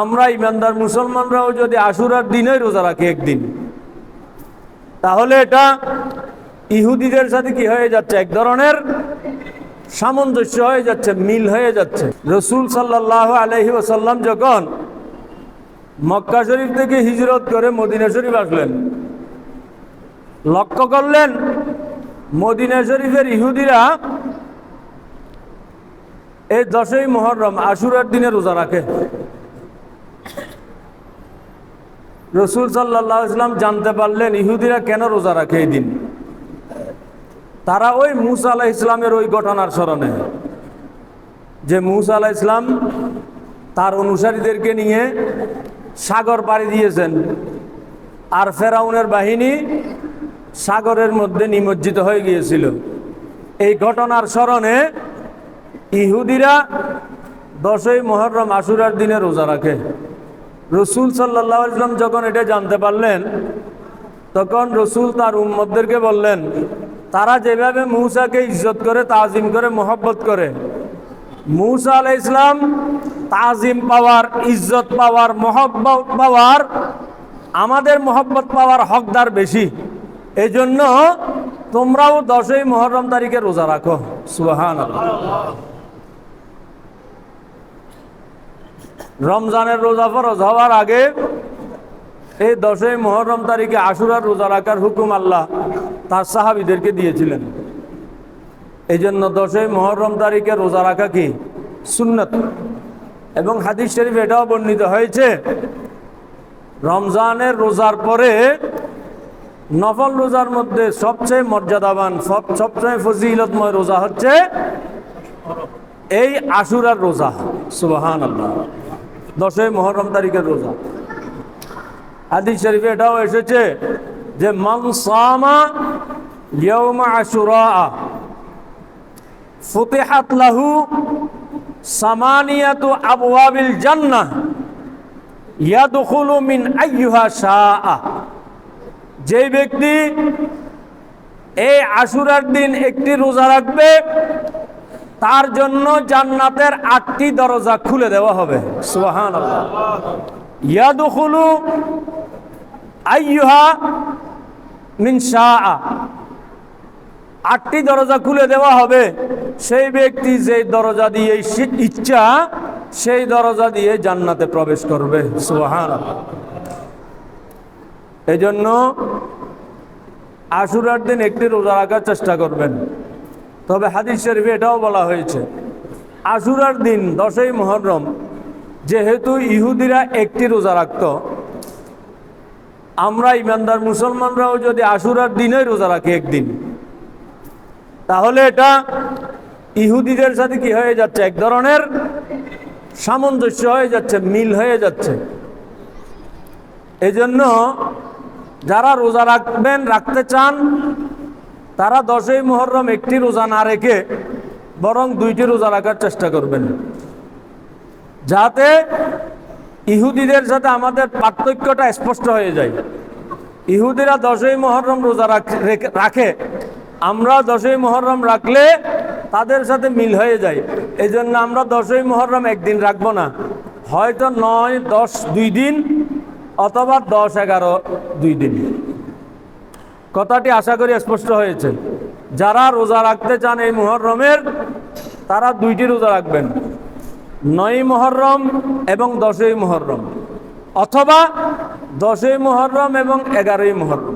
আমরা ইমানদার মুসলমানরাও যদি আশুরার দিনেই রোজা রাখি একদিন, তাহলে এটা ইহুদিদের সাথে কি হয়ে যাচ্ছে? এক ধরনের সামঞ্জস্য হয়ে যাচ্ছে, মিল হয়ে যাচ্ছে। রসুল সাল্লাহ আলহি ওসাল্লাম যখন মক্কা শরীফ থেকে হিজরত করে মদিনা শরীফ আসলেন, লক্ষ্য করলেন মদিনা শরীফের ইহুদিরা এই দশই মহরম আশুরার দিনে রোজা রাখে। রসুল সাল্লাহ ইসলাম জানতে পারলেন, ইহুদিরা কেন রোজা রাখে এই দিন? তারা ওই মুসা আলাহ ইসলামের ওই ঘটনার স্মরণে। যে মুসা আলাহ ইসলাম তার অনুসারীদেরকে নিয়ে সাগর পাড়ি দিয়েছেন আর ফেরাউনের বাহিনী সাগরের মধ্যে নিমজ্জিত হয়ে গিয়েছিল। এই ঘটনার স্মরণে ইহুদিরা দশই মহরম আশুরার দিনে রোজা রাখে। রসুল সাল্লাহ ইসলাম যখন এটা জানতে পারলেন, তখন রসুল তার উম্মদদেরকে বললেন, তারা যেভাবে মূসাকে ইজ্জত করে, তাজিম করে, মোহব্বত করে, মূসা আলাই ইসলাম তাজিম পাওয়ার, ইজ্জত পাওয়ার, মহব্বত পাওয়ার, আমাদের মহব্বত পাওয়ার হকদার বেশি। এই জন্য তোমরাও দশই মহরম তারিখে রোজা রাখো। সুহান রমজানের রোজা ফরজ হওয়ার আগে এই দশই মহরম তারিখে আশুরার রোজা রাখার হুকুম আল্লাহ তার সাহাবিদেরকে দিয়েছিলেন। এই জন্য দশই মহরম তারিখে রোজা রাখা কি? সুন্নত। এবং হাদিস শরীফ এটাও বর্ণিত হয়েছে, রমজানের রোজার পরে নফল রোজার মধ্যে সবচেয়ে মর্যাদাবান, সব সবচেয়ে ফজিলতময় রোজা হচ্ছে এই আশুরার রোজা। সুবাহান আল্লাহ দশই মহরম তারিখের রোজা। হাদিস শরীফে এটাও এসেছে যে ফুতিহাত লাহু মিন যেই ব্যক্তি এই আশুরার দিন একটি রোজা রাখবে তার জন্য জান্নাতের আটটি দরজা খুলে দেওয়া হবে। মিন শাআ। আটটি দরজা খুলে দেওয়া হবে। সেই ব্যক্তি যে দরজা দিয়ে ইচ্ছা, সেই দরজা দিয়ে জান্নাতে প্রবেশ করবে। সুবহান এই জন্য আশুরার দিন একটি রোজা রাখার চেষ্টা করবেন। তবে হাদিস শরীফে এটাও বলা হয়েছে, আশুরার দিন দশই মহরম যেহেতু ইহুদিরা একটি রোজা রাখত, আমরা ইমানদার মুসলমানরাও যদি আশুরার দিনেই রোজা রাখি একদিন, তাহলে এটা ইহুদিদের সাথে কি হয়ে যাচ্ছে? এক ধরনের সামঞ্জস্য হয়ে যাচ্ছে, মিল হয়ে যাচ্ছে। এজন্য যারা রোজা রাখবেন, রাখতে চান তারা দশই মোহরম একটি রোজা না রেখে বরং দুইটি রোজা রাখার চেষ্টা করবেন। যাতে ইহুদিদের সাথে আমাদের পার্থক্যটা স্পষ্ট হয়ে যায়। ইহুদিরা দশই মহরম রোজা রাখে আমরা দশই মহরম রাখলে তাদের সাথে মিল হয়ে যায়। এই জন্য আমরা দশই মহরম একদিন রাখব না। হয়তো নয়, দশ দুই দিন অথবা দশ এগারো দুই দিন। কথাটি আশা করি স্পষ্ট হয়েছে। যারা রোজা রাখতে চান এই মোহরমের তারা দুইটি রোজা রাখবেন। নয় মোহরম এবং দশই মোহরম অথবা দশই মোহরম এবং এগারোই মহরম